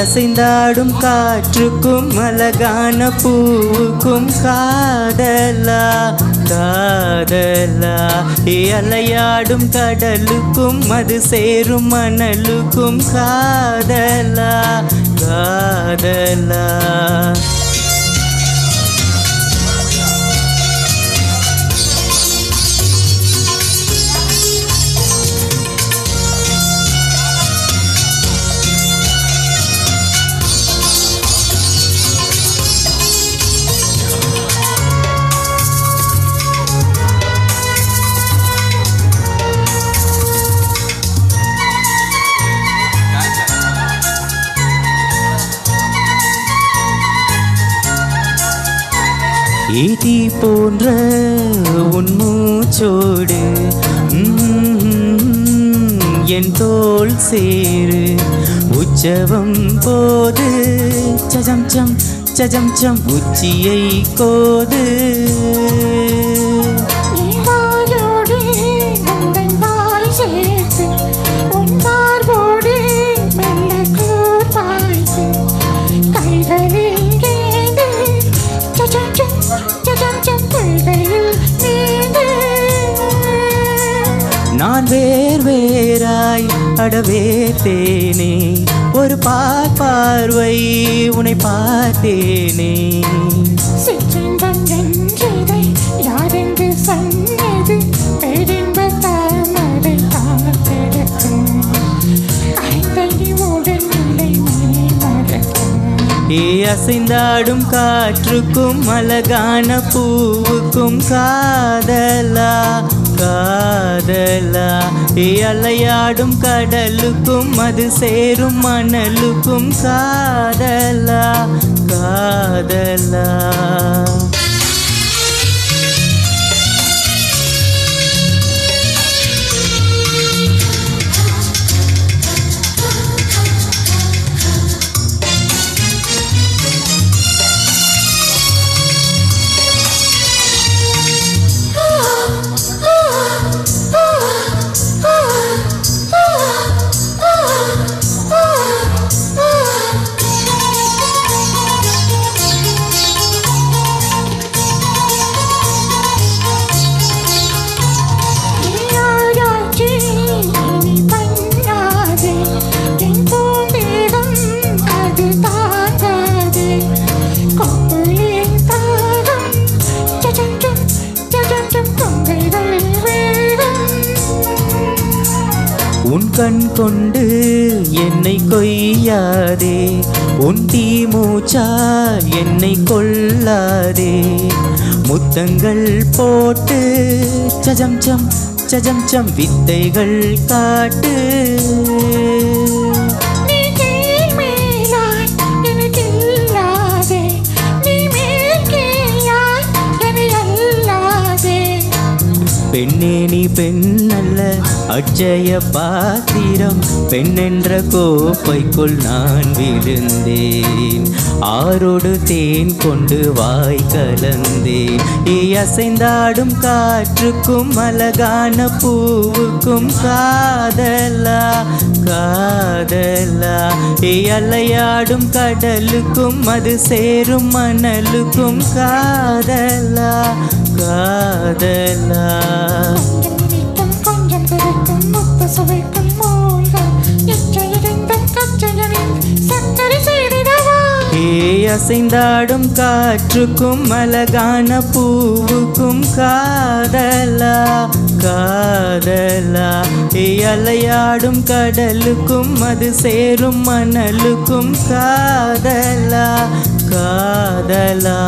அசைந்தாடும் காற்றுக்கும் அழகான பூவுக்கும் காதலா காதலா. அலையாடும் கடலுக்கும் அது சேரும் மணலுக்கும் காதலா காதலா. ஈட்டி போன்ற உன் மூச்சோடு என் தோல் சேரு. உற்சவம் போது சஜம் சம் சஜம் சம். உச்சியை கோது. வேர் வேறாய் அடவே தேனே ஒரு பார் பார்வை உன்னை பார்த்தேனே. யாரென்று சொன்னது? ஏ அசைந்தாடும் காற்றுக்கும் அழகான பூவுக்கும் காதலா காதலா? அலையாடும் கடலுக்கும் அது சேரும் மணலுக்கும். காதலா காதலா. கண் கொண்டு என்னை கொய்யாதே. உன் தீ மூச்சால் என்னை கொள்ளாதே முத்தங்கள் போட்டு சஜம் சம் சஜம் சம் வித்தைகள் காட்டு. பெண்ணே நீ பெண்ணல்ல. அச்சய பாத்திரம் பெண்ணென்ற கோப்பைக்குள் நான் விழுந்தேன். ஆரோடு தேன் கொண்டு வாய் கலந்தேன். ஈ அசைந்தாடும் காற்றுக்கும் அழகான பூவுக்கும் காதலா காதலா. ஏ அலையாடும் கடலுக்கும் அது சேரும் மணலுக்கும் காதலா. காதலா? கொஞ்சம் கருக்கும் முத்து சுவைக்கும் மூல்கள் எச்சையிருந்தும் கச்சையனின் சர்க்கரை செய்திடவா? ஏ அசைந்தாடும் காற்றுக்கும் அழகான பூவுக்கும் காதலா? காதலா? அலையாடும் கடலுக்கும் அது சேரும் மணலுக்கும் காதலா? காதலா?